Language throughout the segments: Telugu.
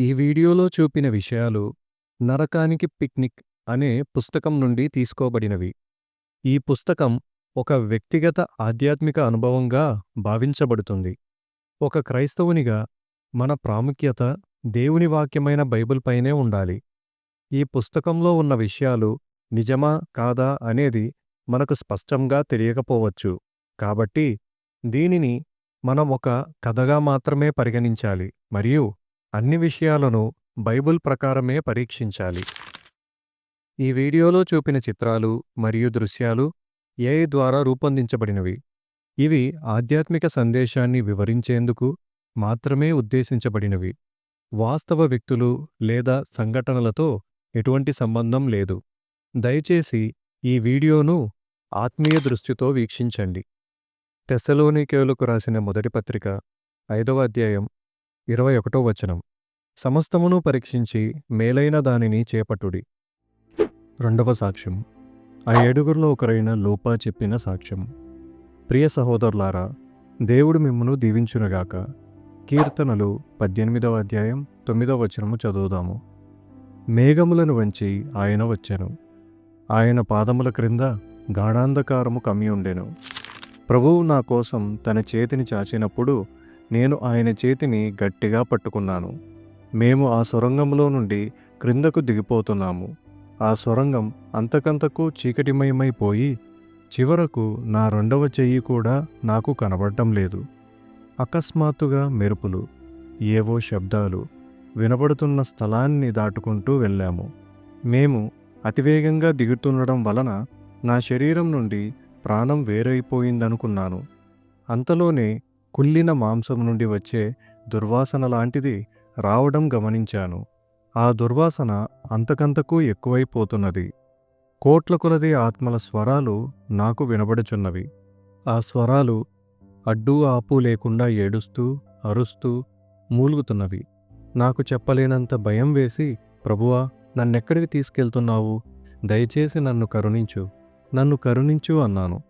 ఈ వీడియోలో చూపిన విషయాలు నరకానికి పిక్నిక్ అనే పుస్తకం నుండి తీసుకోబడినవి. ఈ పుస్తకం ఒక వ్యక్తిగత ఆధ్యాత్మిక అనుభవంగా భావించబడుతుంది. ఒక క్రైస్తవునిగా మన ప్రాముఖ్యత దేవుని వాక్యమైన బైబిల్పైనే ఉండాలి. ఈ పుస్తకంలో ఉన్న విషయాలు నిజమా కాదా అనేది మనకు స్పష్టంగా తెలియకపోవచ్చు. కాబట్టి దీనిని మనం ఒక కథగా మాత్రమే పరిగణించాలి మరియు అన్ని విషయాలను బైబుల్ ప్రకారమే పరీక్షించాలి. ఈ వీడియోలో చూపిన చిత్రాలు మరియు దృశ్యాలు ఏఐ ద్వారా రూపొందించబడినవి. ఇవి ఆధ్యాత్మిక సందేశాన్ని వివరించేందుకు మాత్రమే ఉద్దేశించబడినవి. వాస్తవ వ్యక్తులు లేదా సంఘటనలతో ఎటువంటి సంబంధం లేదు. దయచేసి ఈ వీడియోను ఆత్మీయ దృష్టితో వీక్షించండి. తెస్సలోనికేయులకు రాసిన మొదటి పత్రిక ఐదవ అధ్యాయం ఇరవై ఒకటో వచనం. సమస్తమును పరీక్షించి మేలైన దానిని చేపట్టుడి. రెండవ సాక్ష్యం. ఆ ఏడుగురిలో ఒకరైన లోపా చెప్పిన సాక్ష్యం. ప్రియ సహోదరులారా దేవుడు మిమ్మను దీవించునుగాక. కీర్తనలు పద్దెనిమిదవ అధ్యాయం తొమ్మిదవ వచనము చదువుదాము. మేఘములను వంచి ఆయన వచ్చాను. ఆయన పాదముల క్రింద గాఢాంధకారము కమ్మి ఉండెను ప్రభువు నా కోసం తన చేతిని చాచినప్పుడు నేను ఆయన చేతిని గట్టిగా పట్టుకున్నాను. మేము ఆ సొరంగంలో నుండి క్రిందకు దిగిపోతున్నాము. ఆ సొరంగం అంతకంతకు చీకటిమయమైపోయి చివరకు నా రెండవ చెయ్యి కూడా నాకు కనబడటం లేదు. అకస్మాత్తుగా మెరుపులు ఏవో శబ్దాలు వినబడుతున్న స్థలాన్ని దాటుకుంటూ వెళ్ళాము. మేము అతివేగంగా దిగుతుండడం వలన నా శరీరం నుండి ప్రాణం వేరైపోయిందనుకున్నాను. అంతలోనే కుళ్ళిన మాంసం నుండి వచ్చే దుర్వాసన లాంటిది రావడం గమనించాను. ఆ దుర్వాసన అంతకంతకూ ఎక్కువైపోతున్నది. కోట్ల కొలది ఆత్మల స్వరాలు నాకు వినబడుచున్నవి. ఆ స్వరాలు అడ్డు ఆపు లేకుండా ఏడుస్తూ అరుస్తూ మూలుగుతున్నవి. నాకు చెప్పలేనంత భయం వేసి ప్రభువా నన్నెక్కడికి తీసుకెళ్తున్నావు? దయచేసి నన్ను కరుణించు. నన్ను కరుణించు అన్నాను.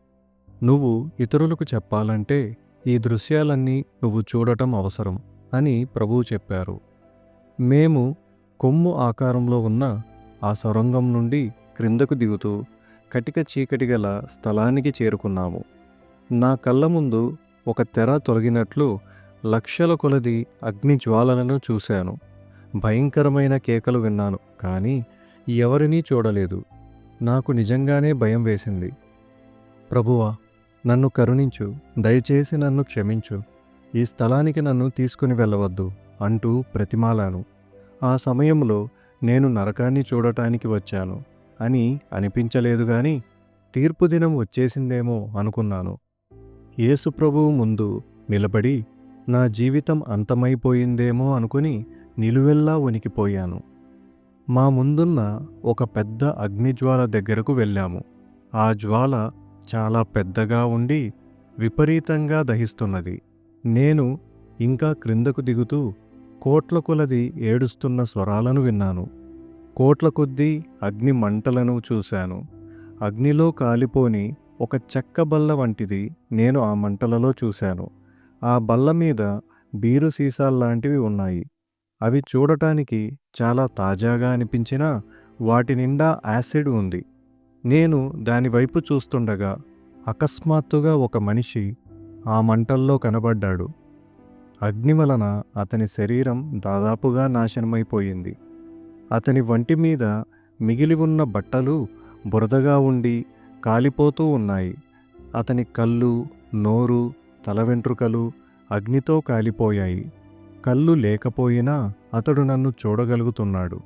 నువ్వు ఇతరులకు చెప్పాలంటే ఈ దృశ్యాలన్నీ నువ్వు చూడటం అవసరం అని ప్రభువు చెప్పారు. మేము కొమ్ము ఆకారంలో ఉన్న ఆ సొరంగం నుండి క్రిందకు దిగుతూ కటిక చీకటి గల స్థలానికి చేరుకున్నాము. నా కళ్ళ ముందు ఒక తెర తొలగినట్లు లక్షల కొలది అగ్ని జ్వాలలను చూశాను. భయంకరమైన కేకలు విన్నాను కానీ ఎవరినీ చూడలేదు. నాకు నిజంగానే భయం వేసింది. ప్రభువా నన్ను కరుణించు దయచేసి నన్ను క్షమించు. ఈ స్థలానికి నన్ను తీసుకుని వెళ్ళవద్దు అంటూ ప్రతిమాలాను. ఆ సమయంలో నేను నరకాన్ని చూడటానికి వచ్చాను అని అనిపించలేదు గాని తీర్పు దినం వచ్చేసిందేమో అనుకున్నాను. ఏసుప్రభువు ముందు నిలబడి నా జీవితం అంతమైపోయిందేమో అనుకుని నిలువెల్లా వణికిపోయాను. మా ముందున్న ఒక పెద్ద అగ్నిజ్వాల దగ్గరకు వెళ్ళాము. ఆ జ్వాల చాలా పెద్దగా ఉండి విపరీతంగా దహిస్తున్నది. నేను ఇంకా క్రిందకు దిగుతూ కోట్ల కొలది ఏడుస్తున్న స్వరాలను విన్నాను. కోట్ల కొద్దీ అగ్ని మంటలను చూశాను. అగ్నిలో కాలిపోని ఒక చెక్క బల్ల వంటిది నేను ఆ మంటలలో చూశాను. ఆ బల్ల మీద బీరు సీసాల్లాంటివి ఉన్నాయి. అవి చూడటానికి చాలా తాజాగా అనిపించినా వాటి నిండా యాసిడ్ ఉంది. నేను దానివైపు చూస్తుండగా అకస్మాత్తుగా ఒక మనిషి ఆ మంటల్లో కనబడ్డాడు. అగ్ని వలన అతని శరీరం దాదాపుగా నాశనమైపోయింది. అతని వంటి మీద మిగిలి ఉన్న బట్టలు బురదగా ఉండి కాలిపోతూ ఉన్నాయి. అతని కళ్ళు నోరు తల వెంట్రుకలు అగ్నితో కాలిపోయాయి. కళ్ళు లేకపోయినా అతడు నన్ను చూడగలుగుతున్నాడు.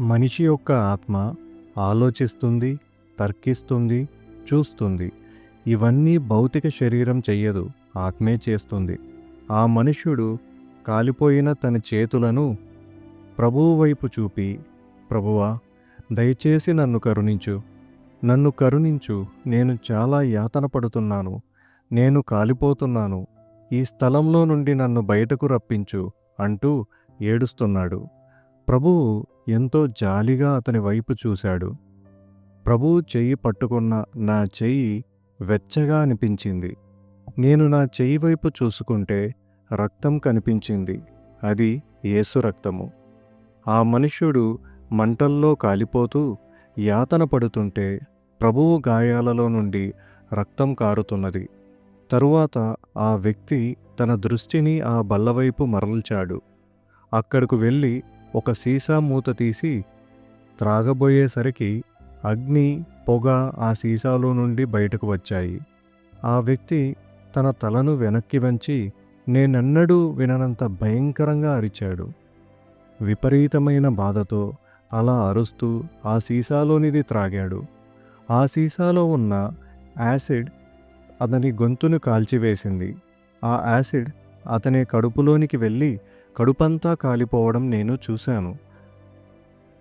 మనిషి యొక్క ఆత్మ ఆలోచిస్తుంది తర్కిస్తుంది చూస్తుంది. ఇవన్నీ భౌతిక శరీరం చెయ్యదు ఆత్మే చేస్తుంది. ఆ మనుష్యుడు కాలిపోయిన తన చేతులను ప్రభువు వైపు చూపి ప్రభువా దయచేసి నన్ను కరుణించు. నన్ను కరుణించు. నేను చాలా యాతన పడుతున్నాను. నేను కాలిపోతున్నాను. ఈ స్థలంలో నుండి నన్ను బయటకు రప్పించు అంటూ ఏడుస్తున్నాడు. ప్రభువు ఎంతో జాలిగా అతని వైపు చూశాడు. ప్రభువు చెయ్యి పట్టుకున్న నా చెయ్యి వెచ్చగా అనిపించింది. నేను నా చెయ్యి వైపు చూసుకుంటే రక్తం కనిపించింది. అది యేసు రక్తము. ఆ మనుష్యుడు మంటల్లో కాలిపోతూ యాతన పడుతుంటే ప్రభువు గాయాలలో నుండి రక్తం కారుతున్నది. తరువాత ఆ వ్యక్తి తన దృష్టిని ఆ బల్లవైపు మరల్చాడు. అక్కడకు వెళ్ళి ఒక సీసా మూత తీసి త్రాగబోయేసరికి అగ్ని పొగ ఆ సీసాలో నుండి బయటకు వచ్చాయి. ఆ వ్యక్తి తన తలను వెనక్కి వంచి నేనెన్నడూ విననంత భయంకరంగా అరిచాడు. విపరీతమైన బాధతో అలా అరుస్తూ ఆ సీసాలోనిది త్రాగాడు. ఆ సీసాలో ఉన్న యాసిడ్ అతని గొంతును కాల్చివేసింది. ఆ యాసిడ్ అతని కడుపులోనికి వెళ్ళి కడుపంతా కాలిపోవడం నేను చూశాను.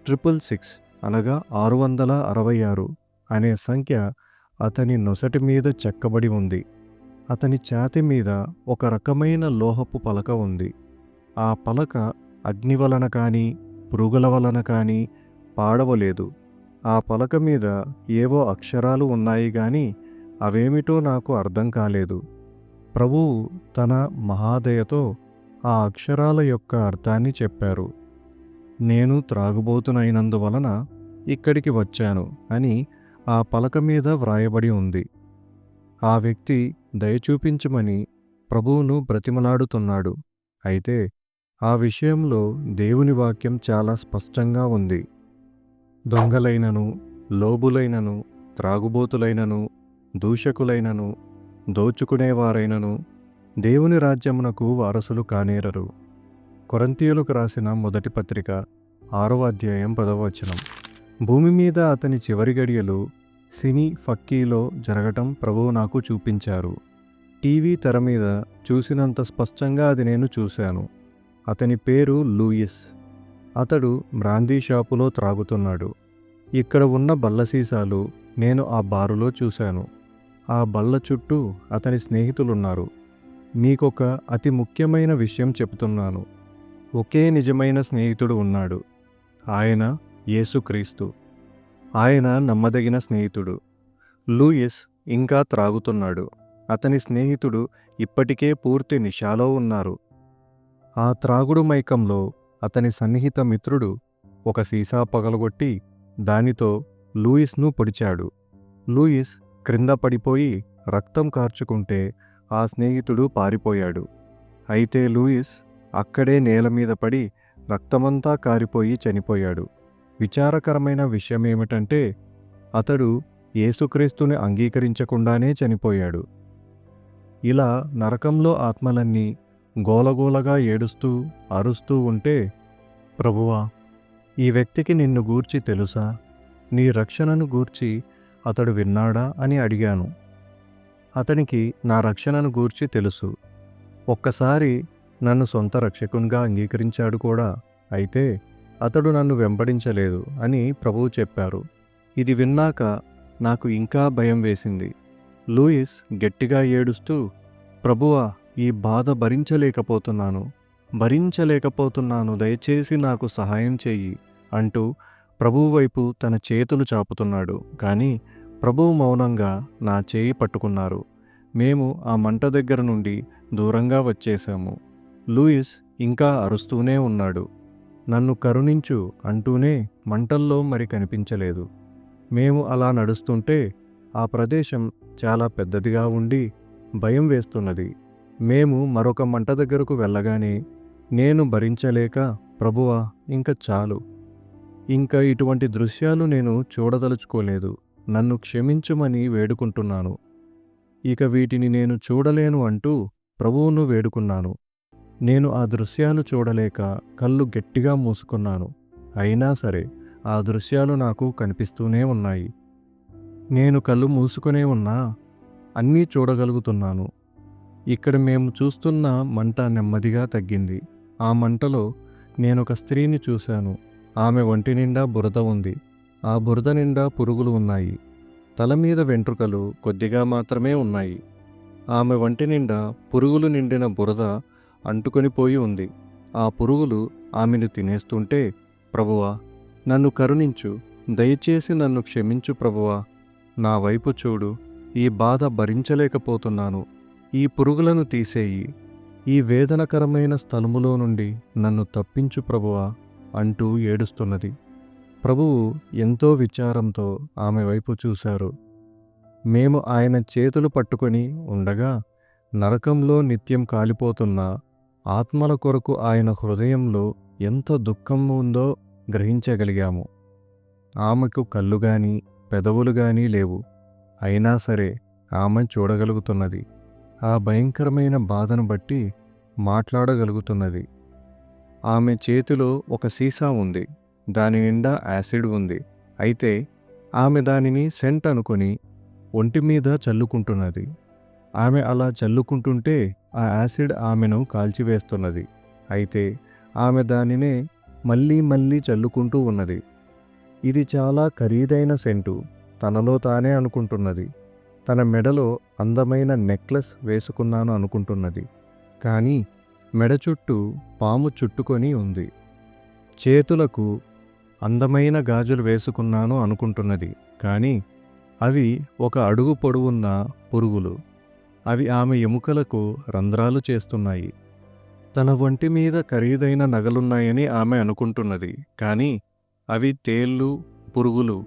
ట్రిపుల్ సిక్స్ అనగా ఆరు వందల అరవై ఆరు అనే సంఖ్య అతని నొసటి మీద చెక్కబడి ఉంది. అతని ఛాతి మీద ఒక రకమైన లోహపు పలక ఉంది. ఆ పలక అగ్ని వలన కానీ పురుగుల వలన కానీ పాడవలేదు. ఆ పలక మీద ఏవో అక్షరాలు ఉన్నాయి గాని అవేమిటో నాకు అర్థం కాలేదు. ప్రభువు తన మహాదయతో ఆ అక్షరాల యొక్క అర్థాన్ని చెప్పారు. నేను త్రాగుబోతునైనందువలన ఇక్కడికి వచ్చాను అని ఆ పలక మీద వ్రాయబడి ఉంది. ఆ వ్యక్తి దయచూపించమని ప్రభువును బ్రతిమలాడుతున్నాడు. అయితే ఆ విషయంలో దేవుని వాక్యం చాలా స్పష్టంగా ఉంది. దొంగలైనను లోబులైనను త్రాగుబోతులైనను దూషకులైనను దోచుకునేవారైనను దేవుని రాజ్యమునకు వారసులు కానేరరు. కొరంతీయులకు రాసిన మొదటి పత్రిక ఆరవ అధ్యాయం పదవచనం భూమి మీద అతని చివరి గడియలు సినీ ఫక్కీలో జరగటం ప్రభువు నాకు చూపించారు. టీవీ తెర మీద చూసినంత స్పష్టంగా అది నేను చూశాను. అతని పేరు లూయిస్. అతడు బ్రాందీ షాపులో త్రాగుతున్నాడు. ఇక్కడ ఉన్న బల్ల సీసాలు నేను ఆ బారులో చూశాను. ఆ బల్ల చుట్టూ అతని స్నేహితులున్నారు. మీకొక అతి ముఖ్యమైన విషయం చెబుతున్నాను ఒకే నిజమైన స్నేహితుడు ఉన్నాడు. ఆయన యేసుక్రీస్తు. ఆయన నమ్మదగిన స్నేహితుడు. లూయిస్ ఇంకా త్రాగుతున్నాడు. అతని స్నేహితుడు ఇప్పటికే పూర్తి నిషాలో ఉన్నారు. ఆ త్రాగుడు మైకంలో అతని సన్నిహిత మిత్రుడు ఒక సీసా పగలగొట్టి దానితో లూయిస్ను పొడిచాడు. లూయిస్ క్రింద పడిపోయి రక్తం కార్చుకుంటే ఆ స్నేహితుడు పారిపోయాడు. అయితే లూయిస్ అక్కడే నేల మీద పడి రక్తమంతా కారిపోయి చనిపోయాడు. విచారకరమైన విషయమేమిటంటే అతడు యేసుక్రీస్తుని అంగీకరించకుండానే చనిపోయాడు. ఇలా నరకంలో ఆత్మలన్నీ గోలగోలగా ఏడుస్తూ అరుస్తూ ఉంటే ప్రభువా ఈ వ్యక్తికి నిన్ను గూర్చి తెలుసా? నీ రక్షణను గూర్చి అతడు విన్నాడా? అని అడిగాను. అతనికి నా రక్షణను గూర్చి తెలుసు. ఒక్కసారి నన్ను సొంత రక్షకునిగా అంగీకరించాడు కూడా. అయితే అతడు నన్ను వెంబడించలేదు అని ప్రభువు చెప్పారు. ఇది విన్నాక నాకు ఇంకా భయం వేసింది. లూయిస్ గట్టిగా ఏడుస్తూ ప్రభువా ఈ బాధ భరించలేకపోతున్నాను. భరించలేకపోతున్నాను దయచేసి నాకు సహాయం చెయ్యి అంటూ ప్రభువు వైపు తన చేతులు చాపుతున్నాడు. కానీ ప్రభువు మౌనంగా నా చేయి పట్టుకున్నారు. మేము ఆ మంట దగ్గర నుండి దూరంగా వచ్చేశాము. లూయిస్ ఇంకా అరుస్తూనే ఉన్నాడు. నన్ను కరుణించు అంటూనే మంటల్లో మరి కనిపించలేదు. మేము అలా నడుస్తుంటే ఆ ప్రదేశం చాలా పెద్దదిగా ఉండి భయం వేస్తున్నది. మేము మరొక మంట దగ్గరకు వెళ్ళగానే నేను భరించలేక ప్రభువా ఇంక చాలు. ఇంకా ఇటువంటి దృశ్యాలు నేను చూడదలుచుకోలేదు. నన్ను క్షమించుమని వేడుకుంటున్నాను. ఇక వీటిని నేను చూడలేను అంటూ ప్రభువును వేడుకున్నాను. నేను ఆ దృశ్యాలు చూడలేక కళ్ళు గట్టిగా మూసుకున్నాను. అయినా సరే ఆ దృశ్యాలు నాకు కనిపిస్తూనే ఉన్నాయి. నేను కళ్ళు మూసుకునే ఉన్నా అన్నీ చూడగలుగుతున్నాను. ఇక్కడ మేము చూస్తున్న మంట నెమ్మదిగా తగ్గింది. ఆ మంటలో నేనొక స్త్రీని చూశాను. ఆమె ఒంటి నిండా బురద ఉంది. ఆ బురద నిండా పురుగులు ఉన్నాయి. తల మీద వెంట్రుకలు కొద్దిగా మాత్రమే ఉన్నాయి. ఆమె వంటి నిండా పురుగులు నిండిన బురద అంటుకొని పోయి ఉంది. ఆ పురుగులు ఆమెను తినేస్తుంటే ప్రభువా నన్ను కరుణించు. దయచేసి నన్ను క్షమించు ప్రభువా. నా వైపు చూడు. ఈ బాధ భరించలేకపోతున్నాను. ఈ పురుగులను తీసేయి. ఈ వేదనకరమైన స్థలములో నుండి నన్ను తప్పించు ప్రభువా అంటూ ఏడుస్తున్నది. ప్రభువు ఎంతో విచారంతో ఆమె వైపు చూశారు. మేము ఆయన చేతులు పట్టుకొని ఉండగా నరకంలో నిత్యం కాలిపోతున్న ఆత్మల కొరకు ఆయన హృదయంలో ఎంత దుఃఖం ఉందో గ్రహించగలిగాము. ఆమెకు కళ్ళు గాని పెదవులు గాని లేవు. అయినా సరే ఆమె చూడగలుగుతున్నది. ఆ భయంకరమైన బాధను బట్టి మాట్లాడగలుగుతున్నది. ఆమె చేతిలో ఒక సీసా ఉంది. దాని నిండా యాసిడ్ ఉంది. అయితే ఆమె దానిని సెంట్ అనుకొని ఒంటి మీద చల్లుకుంటున్నది. ఆమె అలా చల్లుకుంటుంటే ఆ యాసిడ్ ఆమెను కాల్చివేస్తున్నది. అయితే ఆమె దానినే మళ్ళీ మళ్ళీ చల్లుకుంటూ ఉన్నది. ఇది చాలా ఖరీదైన సెంటు తనలో తానే అనుకుంటున్నది. తన మెడలో అందమైన నెక్లెస్ వేసుకున్నాను అనుకుంటున్నది. కానీ మెడ చుట్టూ పాము చుట్టుకొని ఉంది. చేతులకు అందమైన గాజులు వేసుకున్నాను అనుకుంటున్నది. కానీ అవి ఒక అడుగు పొడవున్న పురుగులు. అవి ఆమె ఎముకలకు రంధ్రాలు చేస్తున్నాయి. తన ఒంటి మీద ఖరీదైన నగలున్నాయని ఆమె అనుకుంటున్నది. కానీ అవి తేళ్ళు పురుగులు.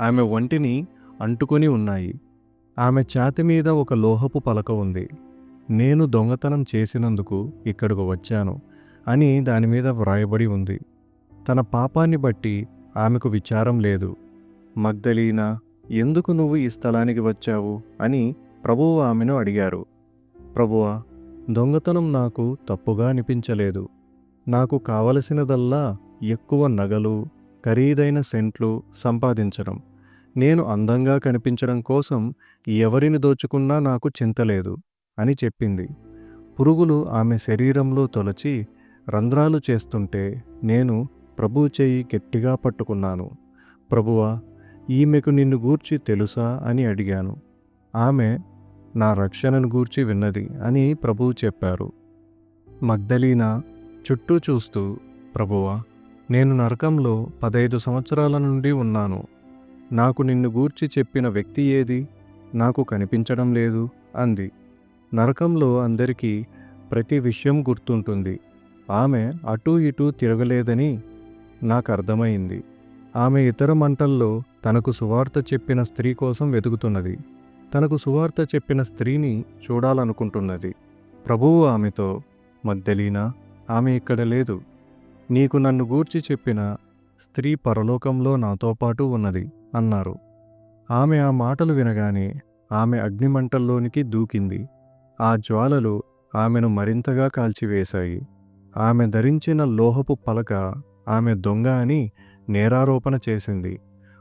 ఆమె ఒంటిని అంటుకొని ఉన్నాయి. ఆమె ఛాతి మీద ఒక లోహపు పలక ఉంది. నేను దొంగతనం చేసినందుకు ఇక్కడకు వచ్చాను అని దానిమీద వ్రాయబడి ఉంది. తన పాపాన్ని బట్టి ఆమెకు విచారం లేదు. మగ్దలీనా ఎందుకు నువ్వు ఈ స్థలానికి వచ్చావు? అని ప్రభువు ఆమెను అడిగారు. ప్రభువా దొంగతనం నాకు తప్పుగా అనిపించలేదు. నాకు కావలసినదల్లా ఎక్కువ నగలు ఖరీదైన సెంట్లు సంపాదించడం. నేను అందంగా కనిపించడం కోసం ఎవరిని దోచుకున్నా నాకు చింతలేదు అని చెప్పింది. పురుగులు ఆమె శరీరంలో తొలచి రంధ్రాలు చేస్తుంటే నేను ప్రభువు చేయి గట్టిగా పట్టుకున్నాను. ప్రభువా ఈమెకు నిన్ను గూర్చి తెలుసా అని అడిగాను. ఆమె నా రక్షణను గూర్చి విన్నది అని ప్రభువు చెప్పారు. మగ్దలీనా చుట్టూ చూస్తూ ప్రభువా నేను నరకంలో పదైదు సంవత్సరాల నుండి ఉన్నాను. నాకు నిన్ను గూర్చి చెప్పిన వ్యక్తి ఏది? నాకు కనిపించడం లేదు అంది. నరకంలో అందరికీ ప్రతి విషయం గుర్తుంటుంది. ఆమె అటూ ఇటూ తిరగలేదని నాకు అర్థమైంది. ఆమె ఇతర మంటల్లో తనకు సువార్త చెప్పిన స్త్రీ కోసం వెతుకుతున్నది. తనకు సువార్త చెప్పిన స్త్రీని చూడాలనుకుంటున్నది. ప్రభువు ఆమెతో మద్దెలీనా ఆమె ఇక్కడ లేదు. నీకు నన్ను గూర్చి చెప్పిన స్త్రీ పరలోకంలో నాతో పాటు ఉన్నది అన్నారు. ఆమె ఆ మాటలు వినగానే ఆమె అగ్నిమంటల్లోనికి దూకింది. ఆ జ్వాలలు ఆమెను మరింతగా కాల్చివేశాయి. ఆమె ధరించిన లోహపు పలక ఆమె దొంగ అని నేరారోపణ చేసింది.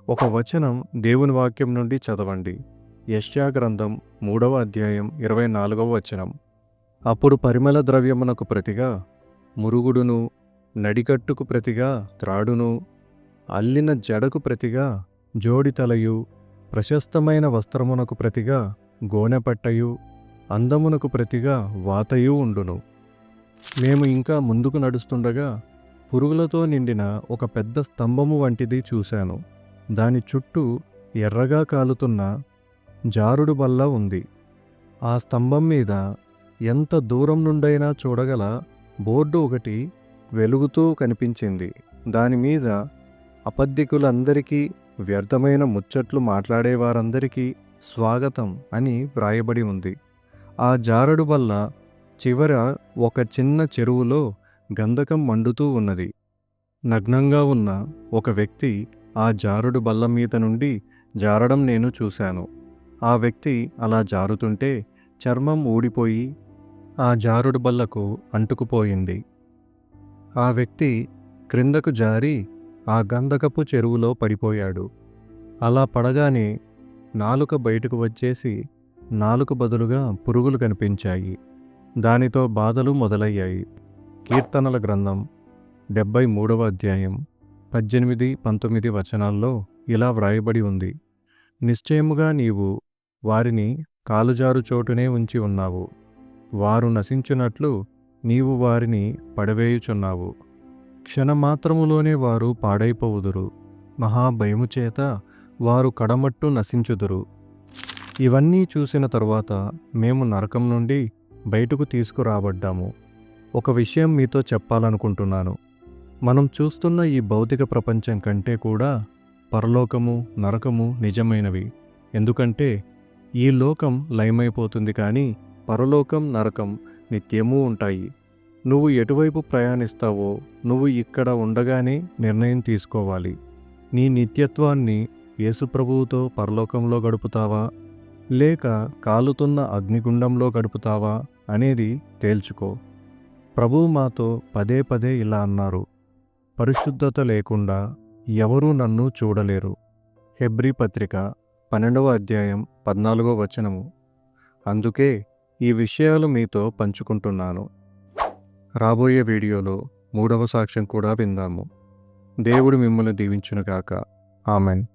ఒక వచనం దేవుని వాక్యం నుండి చదవండి. యష్యాగ్రంథం మూడవ అధ్యాయం ఇరవై నాలుగవ వచనం. అప్పుడు పరిమళ ద్రవ్యమునకు ప్రతిగా మురుగుడును నడికట్టుకు ప్రతిగా త్రాడును అల్లిన జడకు ప్రతిగా జోడితలయు ప్రశస్తమైన వస్త్రమునకు ప్రతిగా గోనెపట్టయు అందమునకు ప్రతిగా వాతయు ఉండును. మేము ఇంకా ముందుకు నడుస్తుండగా పురుగులతో నిండిన ఒక పెద్ద స్తంభము వంటిది చూశాను. దాని చుట్టూ ఎర్రగా కాలుతున్న జారుడు బల్ల ఉంది. ఆ స్తంభం మీద ఎంత దూరం నుండైనా చూడగల బోర్డు ఒకటి వెలుగుతూ కనిపించింది. దానిమీద అపద్ధికులందరికీ వ్యర్థమైన ముచ్చట్లు మాట్లాడేవారందరికీ స్వాగతం అని వ్రాయబడి ఉంది. ఆ జారడు వల్ల చివర ఒక చిన్న చెరువులో గంధకం మండుతూ ఉన్నది. నగ్నంగా ఉన్న ఒక వ్యక్తి ఆ జారుడు బల్ల మీద నుండి జారడం నేను చూశాను. ఆ వ్యక్తి అలా జారుతుంటే చర్మం ఊడిపోయి ఆ జారుడు బల్లకు అంటుకుపోయింది. ఆ వ్యక్తి క్రిందకు జారి ఆ గంధకపు చెరువులో పడిపోయాడు. అలా పడగానే నాలుక బయటకు వచ్చేసి నాలుక బదులుగా పురుగులు కనిపించాయి. దానితో బాధలు మొదలయ్యాయి. కీర్తనల గ్రంథం డెబ్బై మూడవ అధ్యాయం పద్దెనిమిది పంతొమ్మిది వచనాల్లో ఇలా వ్రాయబడి ఉంది. నిశ్చయముగా నీవు వారిని కాలుజారు చోటునే ఉంచి ఉన్నావు. వారు నశించినట్లు నీవు వారిని పడవేయుచున్నావు. క్షణమాత్రములోనే వారు పాడైపోవుదురు. మహాభయము చేత వారు కడమట్టు నశించుదురు. ఇవన్నీ చూసిన తరువాత మేము నరకం నుండి బయటకు తీసుకురాబడ్డాము. ఒక విషయం మీతో చెప్పాలనుకుంటున్నాను. మనం చూస్తున్న ఈ భౌతిక ప్రపంచం కంటే కూడా పరలోకము నరకము నిజమైనవి. ఎందుకంటే ఈ లోకం లయమైపోతుంది కానీ పరలోకం నరకం నిత్యము ఉంటాయి. నువ్వు ఎటువైపు ప్రయాణిస్తావో నువ్వు ఇక్కడ ఉండగానే నిర్ణయం తీసుకోవాలి. నీ నిత్యత్వాన్ని యేసుప్రభువుతో పరలోకంలో గడుపుతావా? లేక కాలుతున్న అగ్నిగుండంలో గడుపుతావా? అనేది తేల్చుకో. ప్రభువు మాతో పదే పదే ఇలా అన్నారు. పరిశుద్ధత లేకుండా ఎవరూ నన్ను చూడలేరు. హెబ్రీ పత్రిక పన్నెండవ అధ్యాయం పద్నాలుగో వచనము. అందుకే ఈ విషయాలు మీతో పంచుకుంటున్నాను. రాబోయే వీడియోలో మూడవ సాక్ష్యం కూడా విందాము. దేవుడు మిమ్మల్ని దీవించునుగాక. ఆమెన్.